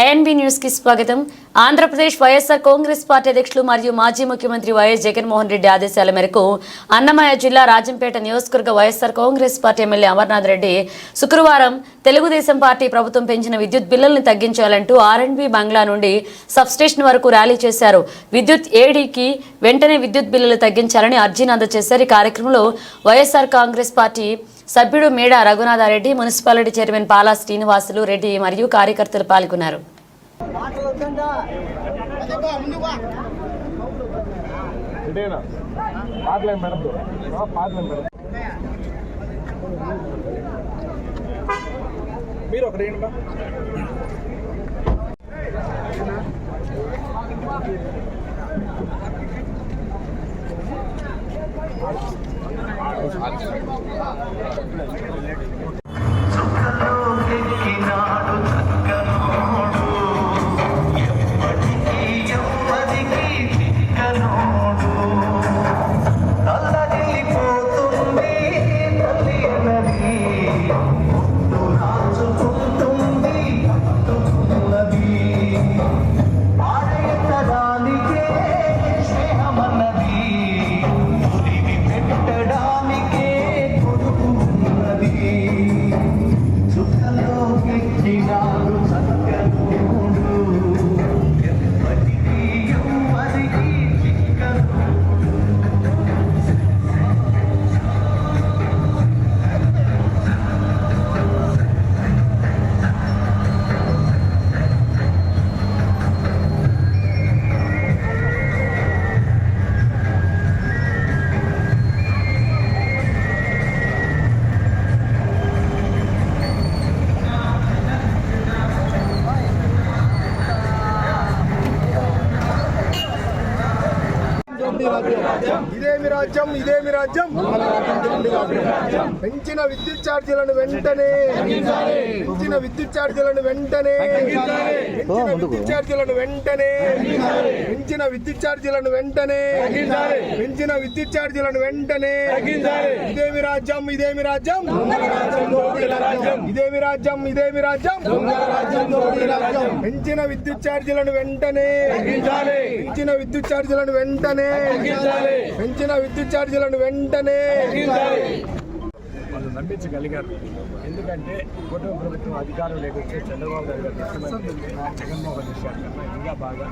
INB న్యూస్కి స్వాగతం. Andhra Pradesh YSR Congress party అధ్యక్షులు మరియు మాజీ ముఖ్యమంత్రి వైఎస్ జగన్మోహన్ రెడ్డి ఆదేశాల మేరకు అన్నమయ్య జిల్లా రాజంపేట నియోజకవర్గ YSR Congress party MLA Amarnath Reddy శుక్రవారం తెలుగుదేశం పార్టీ ప్రభుత్వం పెంచిన విద్యుత్ బిల్లుల్ని తగ్గించాలంటూ ఆర్ఎండ్బి బంగ్లా నుండి సబ్స్టేషన్ వరకు ర్యాలీ చేశారు. విద్యుత్ ఏడీకి వెంటనే విద్యుత్ బిల్లులు తగ్గించాలని అర్జీని అందజేశారు ఈ కార్యక్రమంలో వైఎస్ఆర్ కాంగ్రెస్ పార్టీ సభ్యుడు మేడ రఘునాథారెడ్డి మున్సిపాలిటీ చైర్మన్ పాలా శ్రీనివాసులు రెడ్డి మరియు కార్యకర్తలు పాల్గొన్నారు. మీరు Anfang. ఇదేమి రాజ్యం? ఇదేమి రాజ్యం? పెంచిన విద్యుత్ ఛార్జీలను వెంటనే పెంచిన విద్యుత్ ఛార్జీలను వెంటనే పెంచిన విద్యుత్ ఛార్జీలను వెంటనే పెంచిన విద్యుత్ ఛార్జీలను వెంటనే పెంచిన విద్యుత్ ఛార్జీలను వెంటనే ఇదేమి రాజ్యం? ఇదేమి రాజ్యం? ఇదేమి రాజ్యం? ఇదేమి రాజ్యం? పెంచిన విద్యుత్ ఛార్జీలను వెంటనే పెంచిన విద్యుత్ ఛార్జీలను వెంటనే పెంచిన విద్యుత్ ఛార్జీలను వెంటనే నమ్మించగలిగారు. ఎందుకంటే కుటుంబ ప్రభుత్వం అధికారం లేకపోతే చంద్రబాబు నాయుడు గారు జగన్మోహన్ రెడ్డి ఇంకా బాగా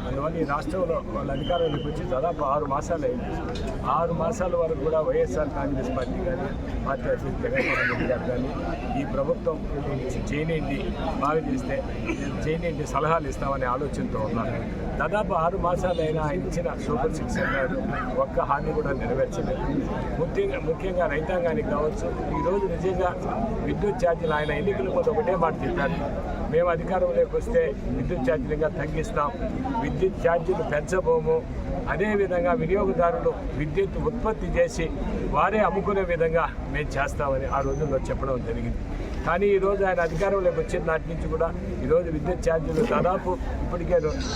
అందువల్ల ఈ రాష్ట్రంలో వాళ్ళ అధికారంలోకి వచ్చి దాదాపు ఆరు మాసాలు అయింది. ఆరు మాసాల వరకు కూడా వైఎస్ఆర్ కాంగ్రెస్ పార్టీ కానీ పార్టీ అధ్యక్షుడు జగన్మోహన్ రెడ్డి గారు కానీ ఈ ప్రభుత్వం చేయనేంటి బాగా చేస్తే చేయనేంటి సలహాలు ఇస్తామనే ఆలోచనతో ఉన్నారు. దాదాపు ఆరు మాసాలైనా ఆయన ఇచ్చిన సూపర్ సిక్స్ అన్నారు. ఒక్క హామీ కూడా నెరవేర్చలేదు. ముఖ్యంగా ముఖ్యంగా రైతాంగానికి కావచ్చు. ఈరోజు నిజంగా విద్యుత్ ఛార్జీలు ఆయన ఎన్నికల ముందు ఒకటే మాట చెప్పారు. మేము అధికారంలోకి వస్తే విద్యుత్ ఛార్జీలు ఇంకా తగ్గిస్తాం. విద్యుత్ ఛార్జీలు పెంచబోము. అదేవిధంగా వినియోగదారులు విద్యుత్ ఉత్పత్తి చేసి వారే అమ్ముకునే విధంగా మేము చేస్తామని ఆ రోజుల్లో చెప్పడం జరిగింది. కానీ ఈరోజు ఆయన అధికారంలోకి వచ్చిన నాటి నుంచి కూడా ఈరోజు విద్యుత్ ఛార్జీలు దాదాపు ఇప్పటికే రెండు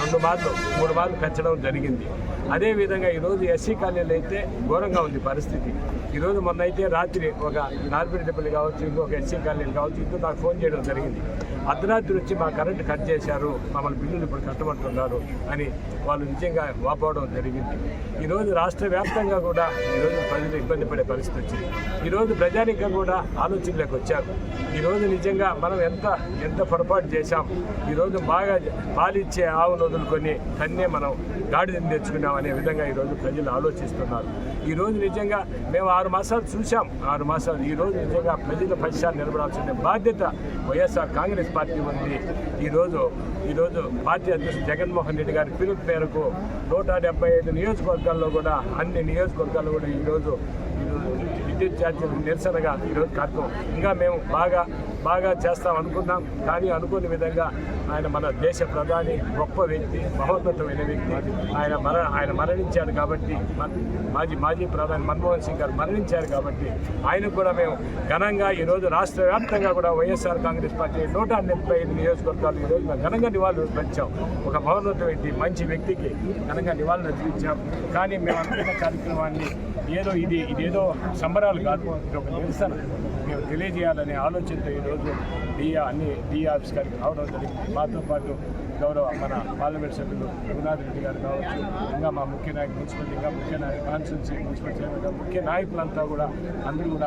రెండు మార్లు మూడు మార్లు పెంచడం జరిగింది. అదేవిధంగా ఈరోజు ఎస్సీ కాలనీలు అయితే ఘోరంగా ఉంది పరిస్థితి. ఈరోజు మొన్న అయితే రాత్రి ఒక నార్పిరెడ్డిపల్లి కావచ్చు ఇంకొక ఎస్సీ కాలనీలు కావచ్చు ఇంకో నాకు ఫోన్ చేయడం జరిగింది. అర్ధరాత్రి వచ్చి మా కరెంటు కట్ చేశారు మమ్మల్ని బిల్లులు ఇప్పుడు కట్టమంటున్నారు అని వాళ్ళు నిజంగా వాపోవడం జరిగింది. ఈరోజు రాష్ట్ర వ్యాప్తంగా కూడా ఈరోజు ప్రజలు ఇబ్బంది పడే పరిస్థితి వచ్చింది. ఈరోజు ప్రజానికం కూడా ఆలోచనలోకి వచ్చారు. ఈరోజు నిజంగా మనం ఎంత ఎంత పొరపాటు చేశాం ఈరోజు బాగా పాలిచ్చే ఆవును వదులుకొని కన్నే మనం గాడిదని తెచ్చుకున్నాం అనే విధంగా ఈరోజు ప్రజలు ఆలోచిస్తున్నారు. ఈరోజు నిజంగా మేము ఆరు మాసాలు చూసాం ఆరు మాసాలు. ఈరోజు నిజంగా ప్రజల పక్షాన్ని నిలబడాల్సిన బాధ్యత వైఎస్ఆర్ కాంగ్రెస్ పార్టీ ఉంది. ఈరోజు ఈరోజు పార్టీ అధ్యక్షుడు జగన్మోహన్ రెడ్డి గారి పిలుపు మేరకు నూట డెబ్బై ఐదు నియోజకవర్గాల్లో కూడా అన్ని నియోజకవర్గాల్లో కూడా ఈరోజు విద్యుత్ ఛార్జీలు నిరసనగా ఈరోజు కార్యక్రమం. ఇంకా మేము బాగా బాగా చేస్తాం అనుకున్నాం కానీ అనుకోని విధంగా ఆయన మన దేశ ప్రధాని గొప్ప వ్యక్తి మహోన్నతమైన వ్యక్తి. ఆయన మర ఆయన మరణించాడు కాబట్టి మాజీ మాజీ ప్రధాని మన్మోహన్ సింగ్ గారు మరణించారు కాబట్టి ఆయనకు కూడా మేము ఘనంగా ఈరోజు రాష్ట్ర వ్యాప్తంగా కూడా వైఎస్ఆర్ కాంగ్రెస్ పార్టీ నూట డెబ్బై ఐదు నియోజకవర్గాలు ఈరోజు మేము ఘనంగా నివాళులు పెంచాం ఒక మహోన్నతమైన మంచి వ్యక్తికి ఘనంగా నివాళులు అర్పించాం. కానీ మేము అనుకున్న కార్యక్రమాన్ని ఏదో ఇది ఇదేదో సంబరాలు కాదు. ఇది ఒక నిరసన. మేము తెలియజేయాలనే ఆలోచనతో ఈరోజు డిఆ అన్ని డిఆ ఆఫీస్ గారికి రావడం జరిగింది. మాతో పాటు గౌరవ మన పార్లమెంట్ సభ్యులు రఘునాథ్ రెడ్డి గారు కావచ్చు ఇంకా మా ముఖ్య నాయకులు మున్సిపల్ ఇంకా ముఖ్య నాయకులు కాన్స్టిట్యూన్సీ మున్సిపల్ చైర్మన్ గారు, ముఖ్య నాయకులంతా కూడా అందరూ కూడా